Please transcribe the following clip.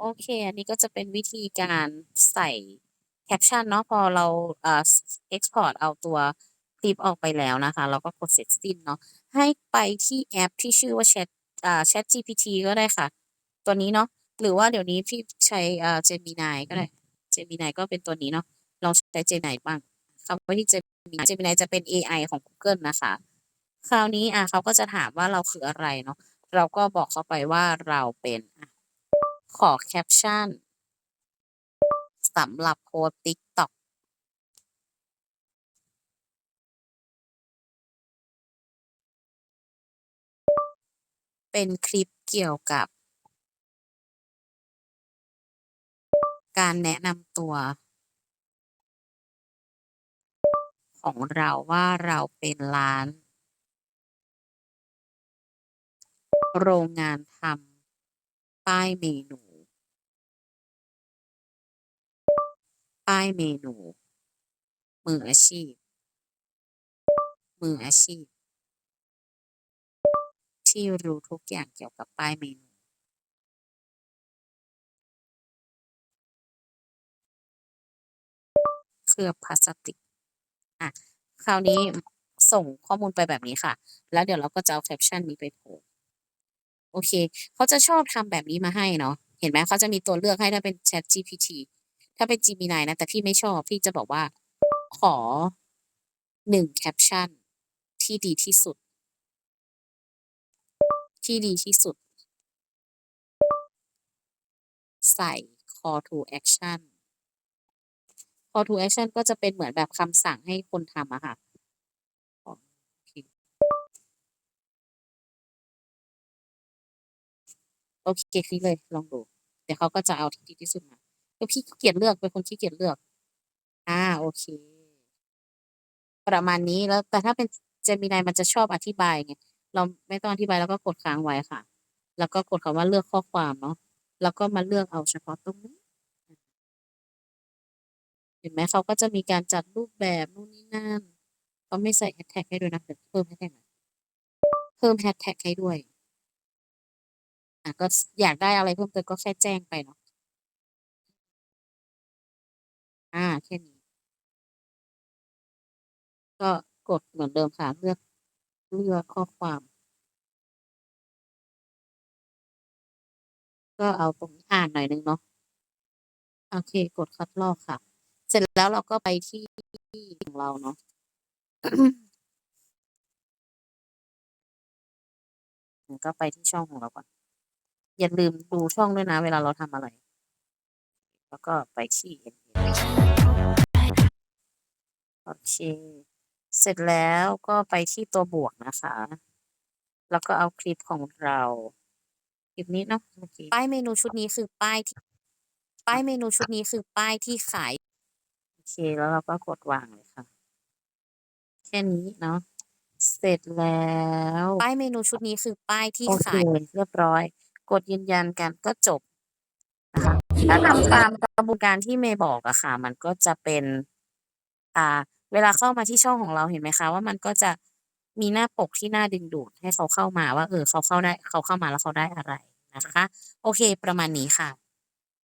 โอเค อันนี้ก็จะเป็นวิธีการใส่แคปชั่นเนาะพอเราเอ่อ export เอาตัวคลิปออกไปแล้วนะคะ เราก็กดเสร็จสิ้นเนาะให้ไปที่แอปที่ชื่อว่า Chat อ่า ChatGPT ก็ได้ค่ะ ตัวนี้เนาะหรือว่าเดี๋ยวนี้พี่ใช้อ่า Gemini ก็ได้ Gemini ก็เป็นตัวนี้เนาะลองใช้ Gemini บ้างเข้าที่ Gemini Gemini จะเป็น AI ของ Google นะคะ คราวนี้อ่าเขาก็จะถามว่าเราคืออะไรเนาะเราก็บอกเขาไปว่าเราเป็น ขอแคปชั่นสำหรับโพสต์ TikTok เป็นคลิปเกี่ยวกับ การแนะนำตัว ของเราว่าเราเป็นร้าน โรงงานทำป้ายเมนู ป้ายเมนู มืออาชีพ มืออาชีพ ที่รู้ทุกอย่างเกี่ยวกับป้ายเมนู เคลือบพลาสติก อ่าคราวนี้ส่งข้อมูลไปแบบนี้ค่ะ แล้วเดี๋ยวเราก็จะเอาแคปชั่นนี้ไปโพสต์โอเค เขาจะชอบทำแบบนี้มาให้เนาะ เห็นไหมเขาจะมีตัวเลือกให้ถ้าเป็น ChatGPT ถ้าเป็น Gemini นะ แต่พี่ไม่ชอบ พี่จะบอกว่า ขอ1แคปชั่นที่ดีที่สุด ที่ดีที่สุด ใส่ Call to Action Call to Action ก็จะเป็นเหมือนแบบคำสั่งให้คนทำอะค่ะโอเคโอเคคลิกเลย ลองดู เดี๋ยวเขาก็จะเอาที่ดีที่สุดมา ก็พี่ขี้เกียจเลือกเป็นคนขี้เกียจเลือก อ่าโอเค ประมาณนี้แล้ว แต่ถ้าเป็น Gemini มันจะชอบอธิบายไงเราไม่ต้องอธิบายเราก็กดค้างไว้ค่ะ แล้วก็กดคำว่าเลือกข้อความเนาะแล้วก็มาเลือกเอาเฉพาะตรงนี้ เห็นไหมเขาก็จะมีการจัดรูปแบบนู่นนี่นั่นเขาไม่ใส่ hashtag ให้ด้วยนะเพิ่ม hashtag หน่อยเพิ่ม hashtag ให้ด้วยอ่าก็อยากได้อะไรเพิ่มเติมก็แค่แจ้งไปเนาะ อ่า แค่นี้ ก็กดเหมือนเดิมค่ะ เลือก เลือกข้อความ ก็เอาตรงนี้อ่านหน่อยนึงเนาะ โอเค กดคัดลอกค่ะ เสร็จแล้วเราก็ไปที่ของเราเนาะก็ไปที่ช่องของเราก่อน อย่าลืมดูช่องด้วยนะ เวลาเราทำอะไร แล้วก็ไปที่ โอเค เสร็จแล้วก็ไปที่ตัวบวกนะคะ แล้วก็เอาคลิปของเราคลิปนี้เนาะโอเคป้ายเมนูชุดนี้คือป้ายที่ป้ายเมนูชุดนี้คือป้ายที่ขาย โอเค แล้วเราก็กดวางเลยค่ะ แค่นี้เนาะเสร็จแล้วป้ายเมนูชุดนี้คือป้ายที่โอเคขายเรียบร้อย กดยืนยันกันก็จบนะคะถ้าทำตามกระบวนการที่เมย์บอกอะค่ะ มันก็จะเป็นอ่า เวลาเข้ามาที่ช่องของเราเห็นไหมคะ ว่ามันก็จะมีหน้าปกที่น่าดึงดูดให้เขาเข้ามาว่าเออเขาเข้าได้เขาเข้ามาแล้วเขาได้อะไรนะคะ โอเค ประมาณนี้ค่ะ